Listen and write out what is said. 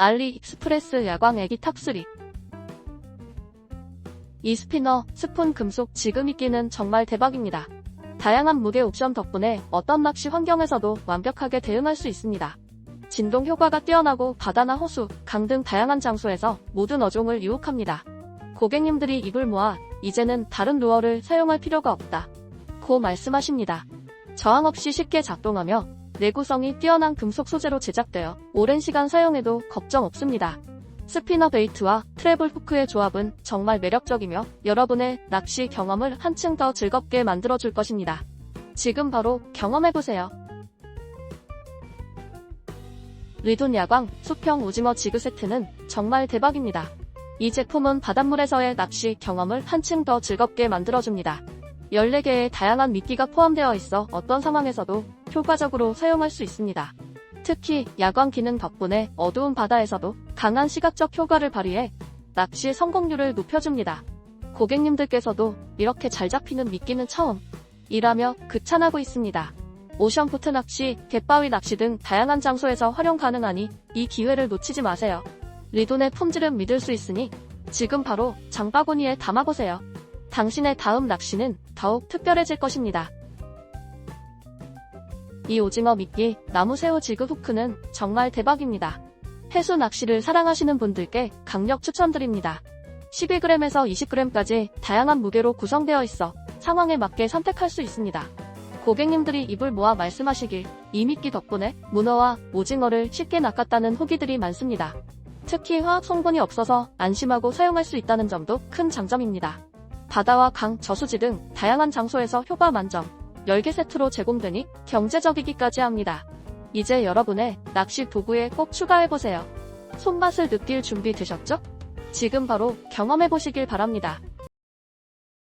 알리익스프레스 야광 애기 탑3 이 스피너, 스푼 금속 지금 있기는 정말 대박입니다. 다양한 무게 옵션 덕분에 어떤 낚시 환경에서도 완벽하게 대응할 수 있습니다. 진동 효과가 뛰어나고 바다나 호수, 강 등 다양한 장소에서 모든 어종을 유혹합니다. 고객님들이 입을 모아 이제는 다른 루어를 사용할 필요가 없다. 고 말씀하십니다. 저항 없이 쉽게 작동하며 내구성이 뛰어난 금속 소재로 제작되어 오랜 시간 사용해도 걱정 없습니다. 스피너 베이트와 트래블 후크의 조합은 정말 매력적이며 여러분의 낚시 경험을 한층 더 즐겁게 만들어줄 것입니다. 지금 바로 경험해보세요. 리돈 야광 수평 오징어 지그 세트는 정말 대박입니다. 이 제품은 바닷물에서의 낚시 경험을 한층 더 즐겁게 만들어줍니다. 14개의 다양한 미끼가 포함되어 있어 어떤 상황에서도 효과적으로 사용할 수 있습니다. 특히 야광 기능 덕분에 어두운 바다에서도 강한 시각적 효과를 발휘해 낚시 성공률을 높여줍니다. 고객님들께서도 이렇게 잘 잡히는 미끼는 처음 이라며 극찬하고 있습니다. 오션푸트 낚시, 갯바위 낚시 등 다양한 장소에서 활용 가능하니 이 기회를 놓치지 마세요. 리돈의 품질은 믿을 수 있으니 지금 바로 장바구니에 담아보세요. 당신의 다음 낚시는 더욱 특별해질 것입니다. 이 오징어 미끼, 나무새우 지그 후크는 정말 대박입니다. 해수 낚시를 사랑하시는 분들께 강력 추천드립니다. 12g에서 20g까지 다양한 무게로 구성되어 있어 상황에 맞게 선택할 수 있습니다. 고객님들이 입을 모아 말씀하시길 이 미끼 덕분에 문어와 오징어를 쉽게 낚았다는 후기들이 많습니다. 특히 화학 성분이 없어서 안심하고 사용할 수 있다는 점도 큰 장점입니다. 바다와 강, 저수지 등 다양한 장소에서 효과 만점 10개 세트로 제공되니 경제적이기까지 합니다. 이제 여러분의 낚시 도구에 꼭 추가해보세요. 손맛을 느낄 준비 되셨죠? 지금 바로 경험해보시길 바랍니다.